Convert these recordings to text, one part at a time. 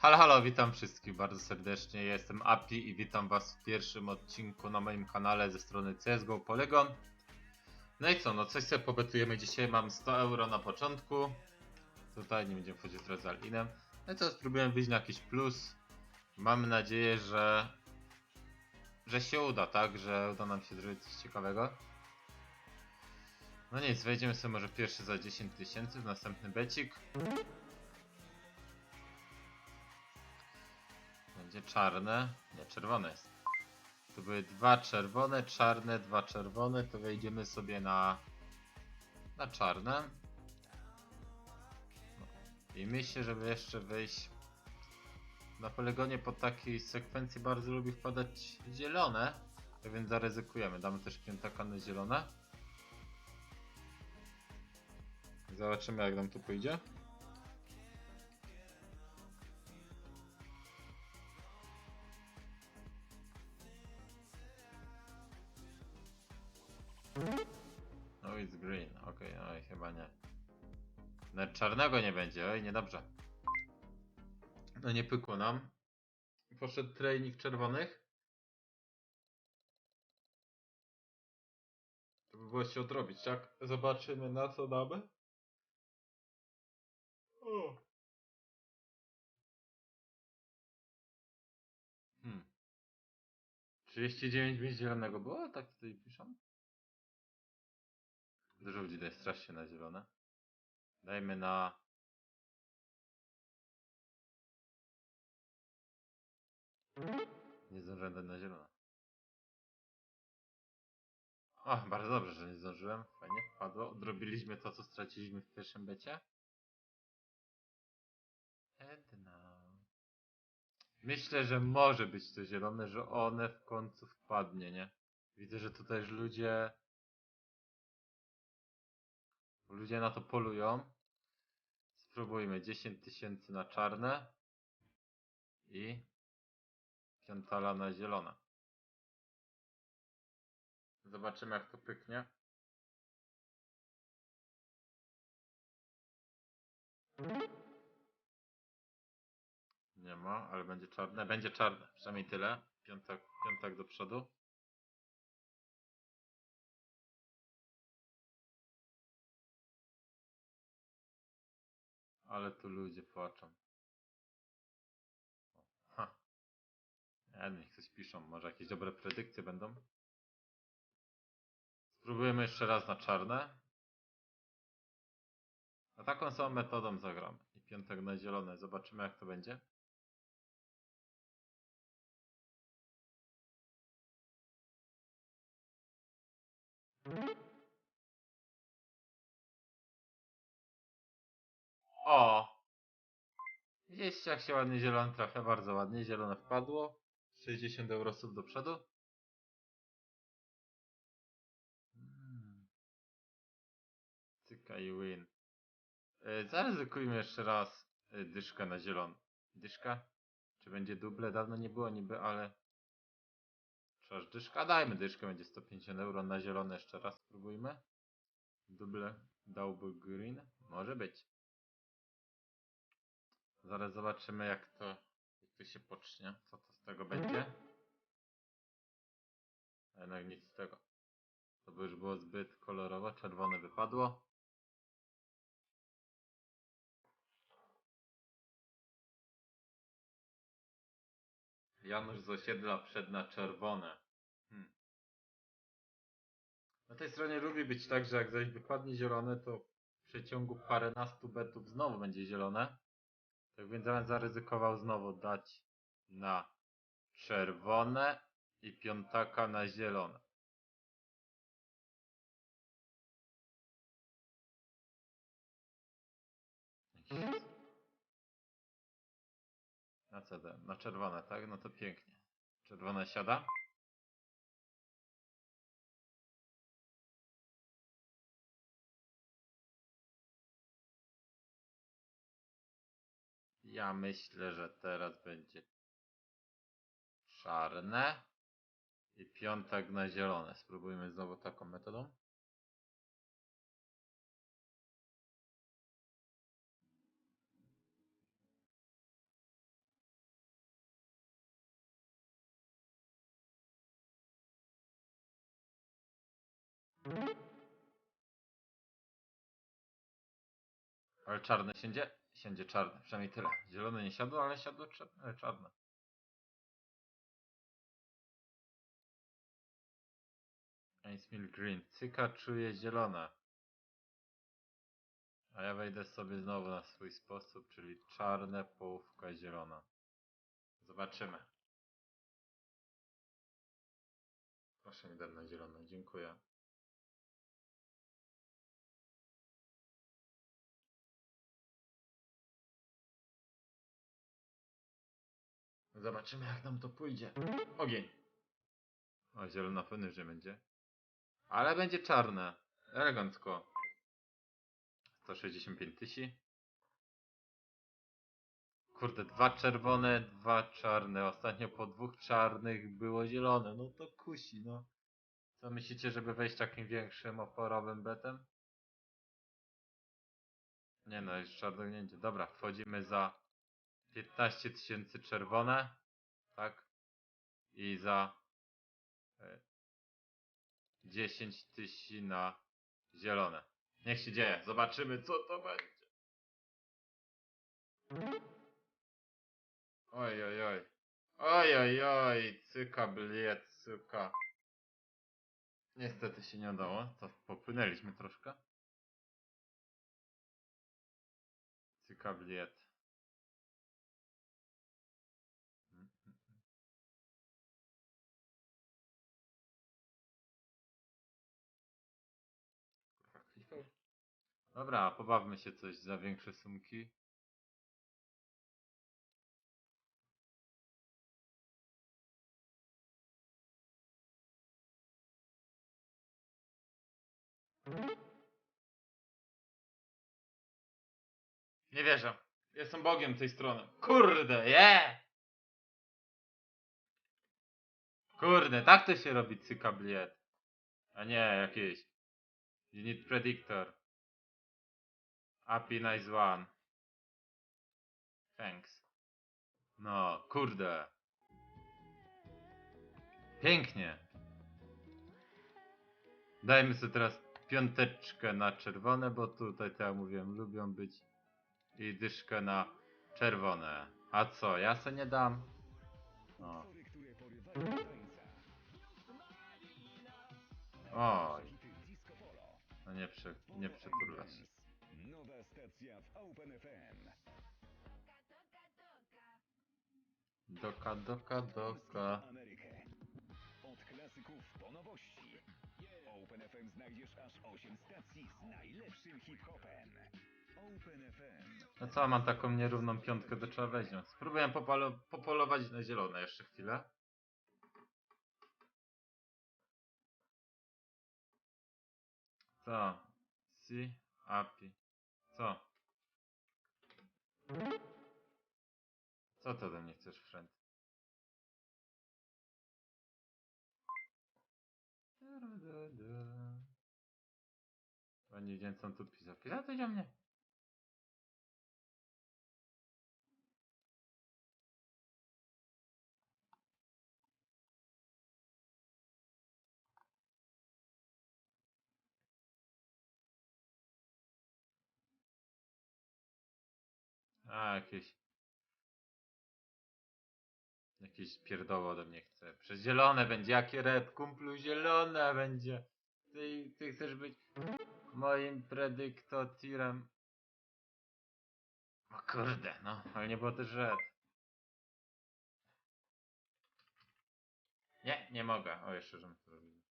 Halo, halo, witam wszystkich bardzo serdecznie. Jestem Api i witam was w pierwszym odcinku na moim kanale ze strony CSGO Polygon. No i co, no coś sobie pobetujemy dzisiaj. Mam 100 euro na początku. Tutaj nie będziemy wchodzić teraz z Alinem. No i co, spróbujemy wyjść na jakiś plus. Mamy nadzieję, że że się uda, tak? Że uda nam się zrobić coś ciekawego. No nic, wejdziemy sobie może pierwszy za 10 tysięcy w następny becik. Będzie czarne. Nie, czerwone jest. To były dwa czerwone, czarne, dwa czerwone. To wejdziemy sobie na. na czarne. I myślę, żeby jeszcze wejść. Na poligonie po takiej sekwencji bardzo lubi wpadać zielone. Więc zaryzykujemy. Damy też piętaka na zielone. Zobaczymy jak nam tu pójdzie. Czarnego nie będzie, oj, niedobrze. No nie pykło nam. Poszedł training czerwonych. To by było się odrobić, tak? Zobaczymy na co damy. O. Hmm. 39 miejsc zielonego było? Tak tutaj piszą? Dużo ludzi daje strasznie na zielone. Dajmy na... Nie zdążyłem na zielone. O, bardzo dobrze, że nie zdążyłem. Fajnie wpadło. Odrobiliśmy to, co straciliśmy w pierwszym becie. Edna. Myślę, że może być to zielone, że one w końcu wpadnie, nie? Widzę, że tutaj już ludzie Ludzie na to polują. Spróbujmy 10 tysięcy na czarne i piątala na zielone. Zobaczymy jak to pyknie. Nie ma, ale będzie czarne. Będzie czarne, przynajmniej tyle. Piątek, piątek do przodu. Ale tu ludzie płaczą. Ha. Nie, niech coś piszą. Może jakieś dobre predykcje będą. Spróbujemy jeszcze raz na czarne. A taką samą metodą zagram. I piątek na zielone. Zobaczymy jak to będzie. O! Widzieliście jak się ładnie zielone trafia? Bardzo ładnie. Zielone wpadło. 60 eurosów do przodu. Mm. Cyka i win. Yy, zaryzykujmy jeszcze raz yy, dyszkę na zielony. Dyszka? Czy będzie duble? Dawno nie było niby, ale... Czy aż dyszka? Dajmy dyszkę, będzie 150 euro na zielone jeszcze raz spróbujmy. Duble dałby green? Może być. Zaraz zobaczymy jak to, jak to się pocznie, co to z tego będzie. A Jednak nic z tego. To by już było zbyt kolorowo, czerwone wypadło. Janusz z osiedla przed na czerwone. Hmm. Na tej stronie lubi być tak, że jak zaś wypadnie zielone, to w przeciągu paręnastu betów znowu będzie zielone. Tak więc bym zaryzykował znowu dać na czerwone i piątaka na zielone. Na CD, na czerwone, tak? No to pięknie. Czerwone siada. Ja myślę, że teraz będzie czarne i piątek na zielone. Spróbujmy znowu taką metodą. Ale czarne się dzieje. Siędzie czarne, przynajmniej tyle. Zielone nie siadło, ale siadło e, czarne. Ice Mill Green. Cyka czuje zielone. A ja wejdę sobie znowu na swój sposób, czyli czarne, połówka zielona. Zobaczymy. Proszę mi dać na zielone, dziękuję. Zobaczymy jak nam to pójdzie. Ogień. O, zielona pewnie, że będzie. Ale będzie czarne. Elegancko. 165 tysięcy. Kurde, dwa czerwone, dwa czarne. Ostatnio po dwóch czarnych było zielone. No to kusi, no. Co myślicie, żeby wejść takim większym oporowym betem? Nie no, jest czarnognięcie. Dobra, wchodzimy za 15 tysięcy czerwone. Tak? I za e, 10 tysięcy na zielone. Niech się dzieje. Zobaczymy, co to będzie. Oj, oj, oj. Oj, oj, oj. Cyka, bliet, cyka. Niestety się nie udało. To popłynęliśmy troszkę. Cyka, bliet. Dobra, pobawmy się coś za większe sumki. Nie wierzę. Jestem bogiem tej strony. Kurde, je! Kurde, tak to się robi cyka bliet. A nie jakieś. Unit Predictor. API Nice One. Thanks. No, kurde. Pięknie. Dajmy sobie teraz piąteczkę na czerwone, bo tutaj, tak jak mówiłem, lubią być. I dyszkę na czerwone. A co, ja se nie dam? No. Oj, no nie, prze, nie się. Stacja w Open FM. Doka, doka, doka. Amerykę. Od klasyków po nowości. Open FM znajdziesz aż 8 stacji z najlepszym hip-hopem. Open FM. No co, mam taką nierówną piątkę, to trzeba weźmieć. Spróbuję popolo popolować na zielone jeszcze chwilę. Co? Si? Api. Co? Co to ode mnie chcesz, friend? Chyba nie wiedziałem, co on tu pisał. Pisał coś o mnie? A, jakieś... Jakieś pierdoły ode mnie chce. Przez zielone będzie, jakie red, kumplu, zielone będzie. Ty, ty chcesz być moim predyktotirem. O kurde, no, ale nie było też red. Nie, nie mogę. O, jeszcze, żebym to robił.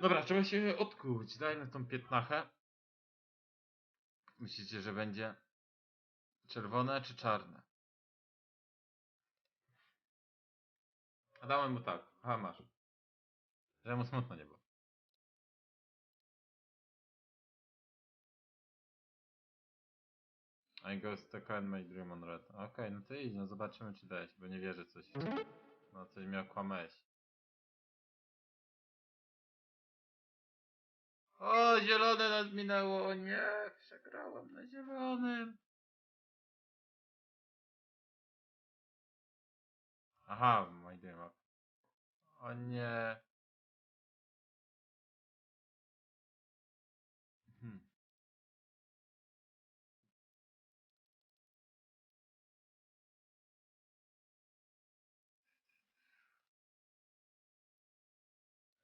Dobra, trzeba się odkuć. Dajmy tą piętnachę. Myślicie, że będzie czerwone czy czarne? A dałem mu tak. Aha, masz. Że mu smutno nie było. I go stuck and my dream on red. Okej, no to idź, no zobaczymy czy dałeś, bo nie wierzę coś. No coś mnie okłamałeś. O, zielone nas minęło. O nie, przegrałem na zielonym. Aha, my game. O nie. Hmm.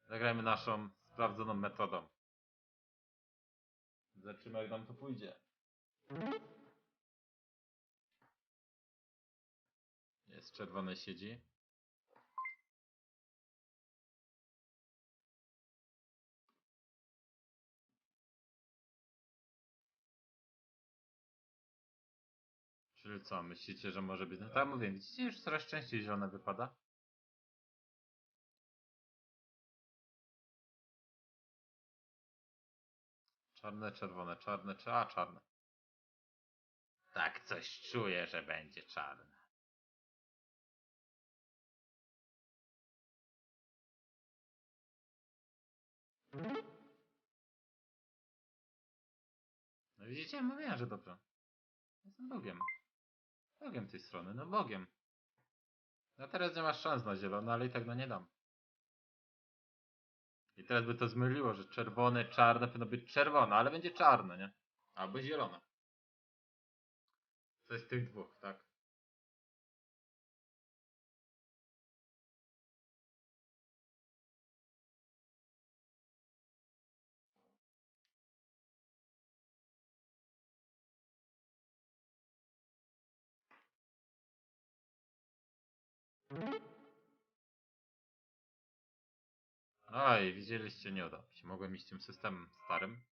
Zagrajmy naszą sprawdzoną metodą. Zobaczymy jak nam to pójdzie. Jest czerwony siedzi. Czyli co, myślicie, że może być... No tak mówię, widzicie, już coraz częściej zielone wypada? Czarne, czerwone, czarne, czy a czarne. Tak coś czuję, że będzie czarne. No widzicie, mówiłem, że dobrze. Jestem Bogiem. Bogiem tej strony, no Bogiem. No teraz nie masz szans na zielone, ale i tak no nie dam. I teraz by to zmyliło, że czerwone, czarne powinno być czerwone, ale będzie czarne, nie? Albo zielone. Coś z tych dwóch, tak? Oj, widzieliście, nie udało się. Mogłem iść tym systemem starym.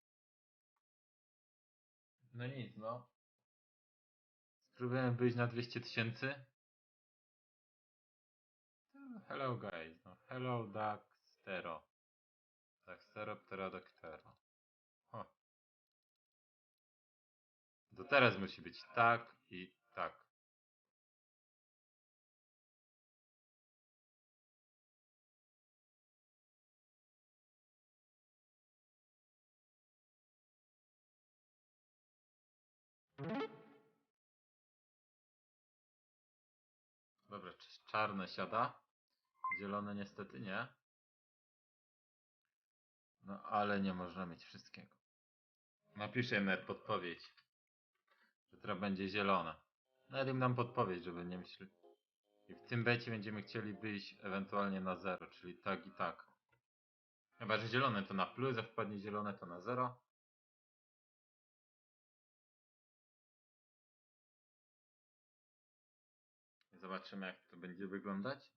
No nic, no. Spróbujemy wyjść na 200 tysięcy. Hello guys, no. Hello Daxtero. Daxtero, Pterodactero. Ho. To teraz musi być tak i tak. Dobra, czarne siada? Zielone niestety nie. No ale nie można mieć wszystkiego. Napiszę nawet podpowiedź. Że teraz będzie zielone. Nawet im dam podpowiedź, żeby nie myśleli. I w tym becie będziemy chcieli wyjść ewentualnie na zero, czyli tak i tak. Chyba, że zielone to na plus, a wpadnie zielone to na zero. Zobaczymy jak to będzie wyglądać.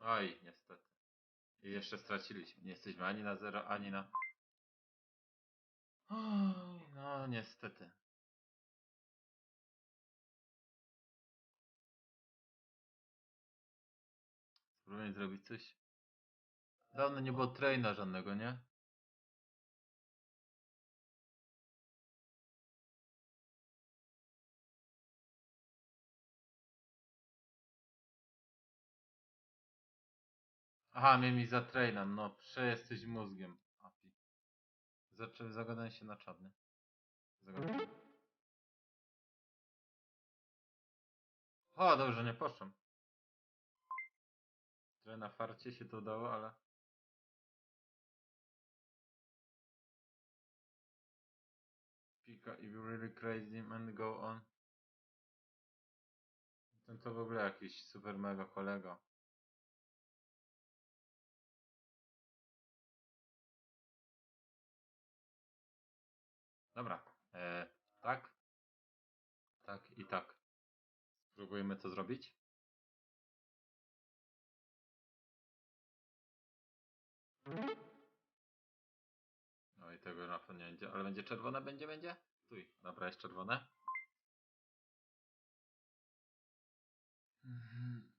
Oj, niestety. I jeszcze straciliśmy. Nie jesteśmy ani na zero, ani na... Oj, no niestety. Spróbuję zrobić coś. Dawno nie było traina żadnego, nie? Aha, mnie mi za traina. No, przejesteś mózgiem. Api. Zaczął zagadać się na czarny. O, dobrze, nie poszłem. Trochę na farcie się to udało, ale... Pika, if you really crazy man, go on. Ten to w ogóle jakiś super mega kolega. Dobra. E, tak. Tak i tak. Spróbujemy to zrobić. No i tego na pewno nie będzie, ale będzie czerwone, będzie, będzie? Tuj, dobra, jest czerwone. Mhm.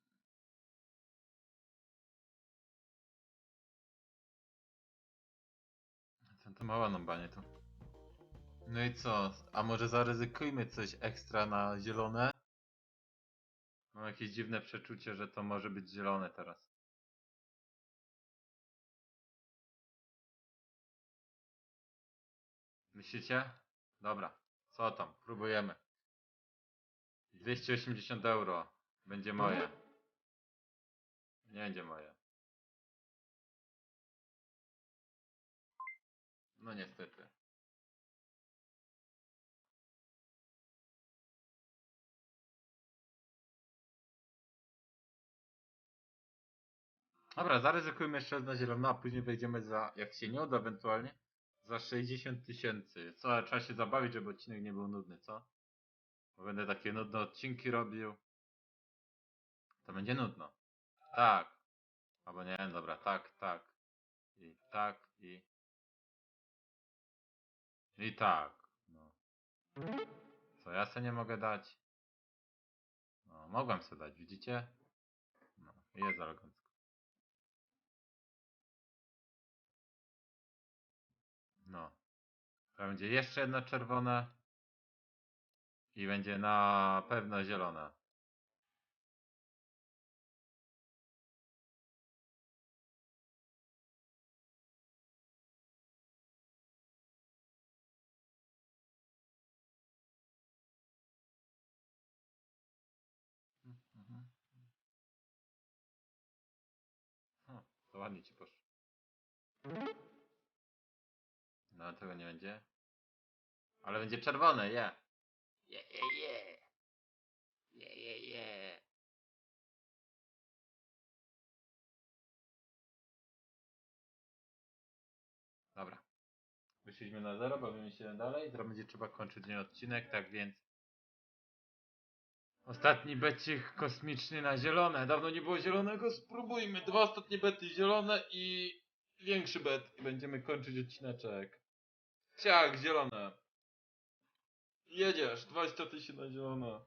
Ten to mała nąbanie tu. No i co? A może zaryzykujmy coś ekstra na zielone? Mam jakieś dziwne przeczucie, że to może być zielone teraz. Myślicie? Dobra, co tam? Próbujemy. 280 euro. Będzie moje. Nie będzie moje. No niestety. Dobra, zaryzykujmy jeszcze raz na zielono, a później wejdziemy za, jak się nie uda ewentualnie, za 60 tysięcy. Co, trzeba się zabawić, żeby odcinek nie był nudny, co? Bo będę takie nudne odcinki robił. To będzie nudno. Tak. Albo nie, dobra, tak, tak. I tak, i... I tak. No. Co, ja se nie mogę dać? No, mogłem sobie dać, widzicie? No, jest elegancko. Będzie jeszcze jedno czerwone. I będzie na pewno zielone. O, to ładnie ci poszło. No, tego nie będzie. Ale będzie czerwone, je. Je, je, je. Je, je, je. Dobra. Wyszliśmy na zero, bawimy się dalej. Teraz będzie trzeba kończyć dzień odcinek, tak więc... Ostatni becik kosmiczny na zielone. Dawno nie było zielonego, spróbujmy. Dwa ostatnie bety zielone i większy bet. I będziemy kończyć odcineczek. Ciak, zielone. Jedziesz, 20 tysięcy na zielono.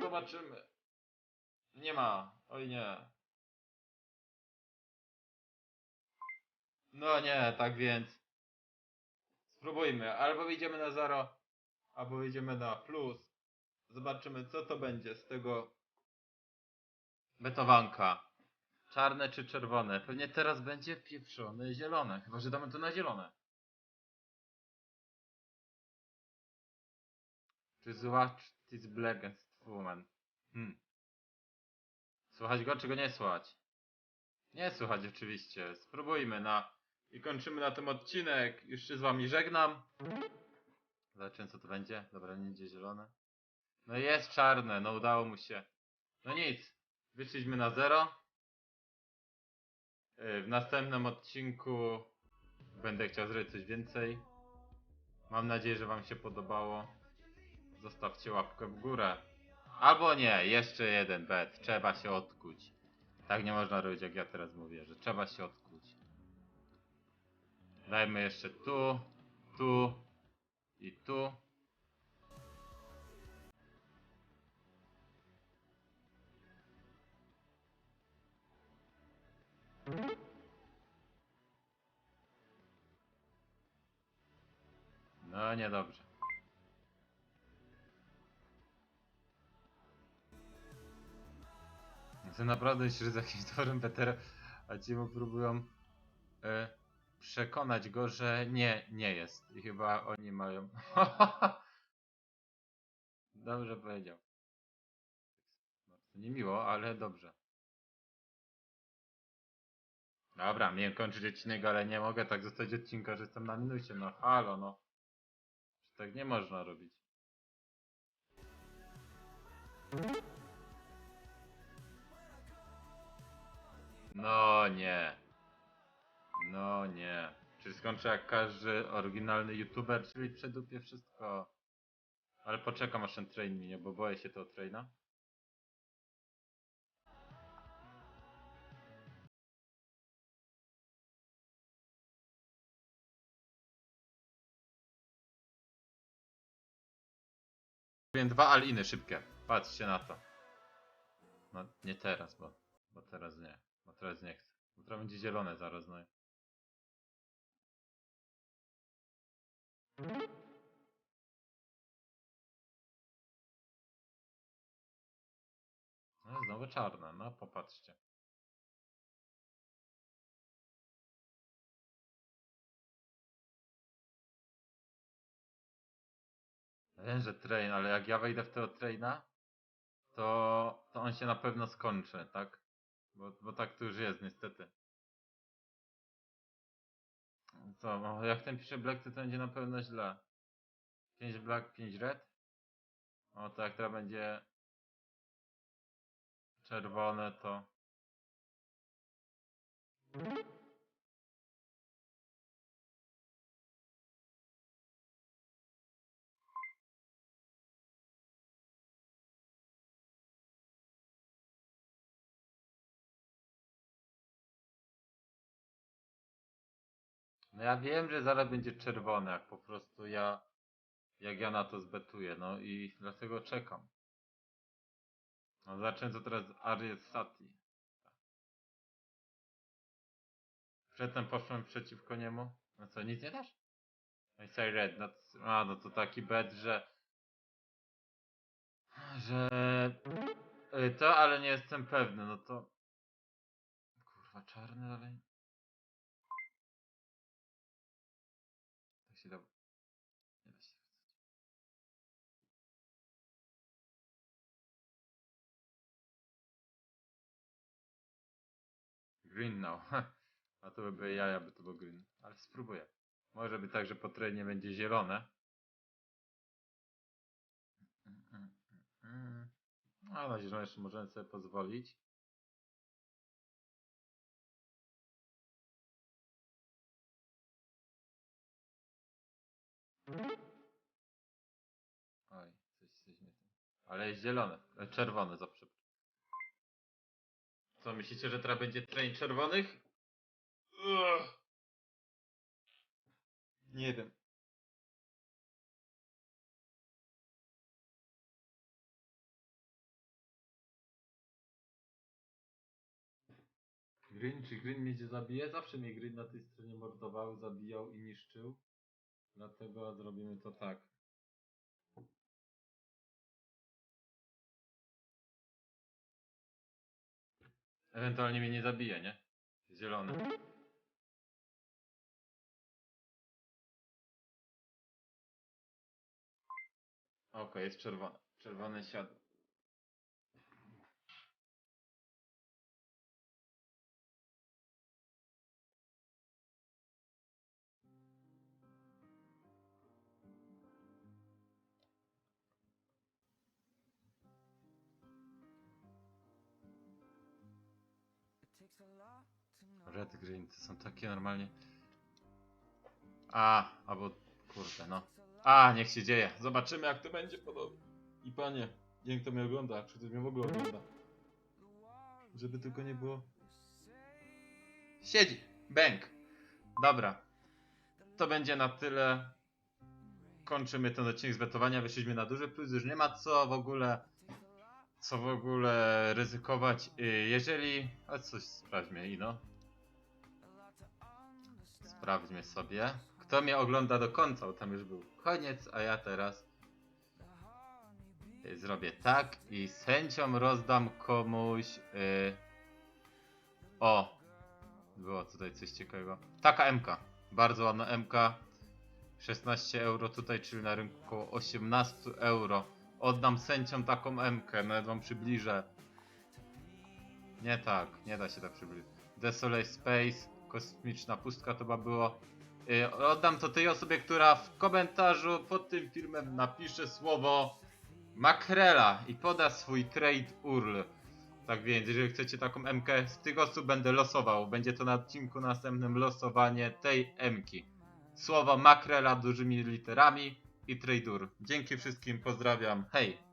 Zobaczymy. Nie ma, oj nie. No nie, tak więc. Spróbujmy. Albo wyjdziemy na zero, albo wyjdziemy na plus. Zobaczymy, co to będzie z tego betowanka. Czarne czy czerwone? Pewnie teraz będzie pieprzone zielone. Chyba, że damy to na zielone. Just watch this blackest woman. Hmm. Słuchać go, czy go nie słuchać? Nie słuchać oczywiście. Spróbujmy na... I kończymy na tym odcinek. Już się z wami żegnam. Zobaczymy co to będzie. Dobra, nie będzie zielone. No jest czarne, no udało mu się. No nic. Wyszliśmy na zero. Yy, W następnym odcinku będę chciał zrobić coś więcej. Mam nadzieję, że Wam się podobało. Zostawcie łapkę w górę. Albo nie, jeszcze jeden bet. Trzeba się odkuć. Tak nie można robić, jak ja teraz mówię, że trzeba się odkuć. Dajmy jeszcze tu, tu i tu. No niedobrze. To naprawdę z jakimś dobrym beterem, a ci mu próbują e, przekonać go, że nie, nie jest. I chyba oni mają. dobrze powiedział. Bardzo niemiło, ale dobrze. Dobra, miałem kończyć odcinek, ale nie mogę tak zostać odcinka, że jestem na minusie. No halo, no. Tak nie można robić. No nie. No nie. Czy skończę jak każdy oryginalny youtuber, czyli przedupię wszystko. Ale poczekam aż ten train minie, bo boję się tego traina. Wiem dwa aliny szybkie. Patrzcie na to. No nie teraz, bo, bo teraz nie. Teraz nie chcę. Teraz będzie zielone zaraz, no. No znowu czarne, no popatrzcie. Wiem, że train, ale jak ja wejdę w tego traina, to, to on się na pewno skończy, tak? Bo, bo tak to już jest niestety. Co, no, jak ten pisze black, to, to będzie na pewno źle. 5 black, 5 red? O, to jak teraz będzie czerwone to... No ja wiem, że zaraz będzie czerwone, jak po prostu ja, jak ja na to zbetuję, no i dlatego czekam. No zacznę to teraz z Ariel Sati. Przedtem poszłem przeciwko niemu. No co, nic nie dasz? No i say red, no, c- a, no to taki bet, że że y, to, ale nie jestem pewny, no to kurwa czarny, ale Green now. A to by były jaja, to był green. Ale spróbuję. Może by tak, że po trenie będzie zielone. A na zielone jeszcze możemy sobie pozwolić. Oj, coś, coś nie tym. Ale jest zielone, e, czerwone zawsze. Co, myślicie, że teraz będzie train czerwonych? Ugh. Nie wiem. Green, czy Green mnie zabije? Zawsze mnie Green na tej stronie mordował, zabijał i niszczył. Dlatego zrobimy to tak. Ewentualnie mnie nie zabije, nie? Zielony. Okej, jest czerwone. Czerwone siadło. Red to są takie normalnie. A, albo kurde, no. A, niech się dzieje. Zobaczymy jak to będzie podobnie. I panie, niech to mnie ogląda, czy ktoś mnie w ogóle ogląda. Żeby tylko nie było. Siedzi! Bęk! Dobra. To będzie na tyle. Kończymy ten odcinek z wetowania. Wyszliśmy na duży plus. Już nie ma co w ogóle. Co w ogóle ryzykować. Y, Jeżeli. A coś sprawdźmy, Ino. Sprawdźmy sobie. Kto mnie ogląda do końca, bo tam już był koniec, a ja teraz y, zrobię tak i z chęcią rozdam komuś. y, O! Było tutaj coś ciekawego. Taka MK. Bardzo ładna MK. 16 euro tutaj, czyli na rynku około 18 euro. Oddam sędziom taką MK, nawet wam przybliżę. Nie tak, nie da się tak przybliżyć. Desolate Space, kosmiczna pustka to chyba było. Yy, oddam to tej osobie, która w komentarzu pod tym filmem napisze słowo makrela i poda swój trade URL. Tak więc, jeżeli chcecie taką MK, z tych osób będę losował. Będzie to na odcinku następnym losowanie tej MK. Słowo makrela dużymi literami i tradur. Dzięki wszystkim, pozdrawiam, hej!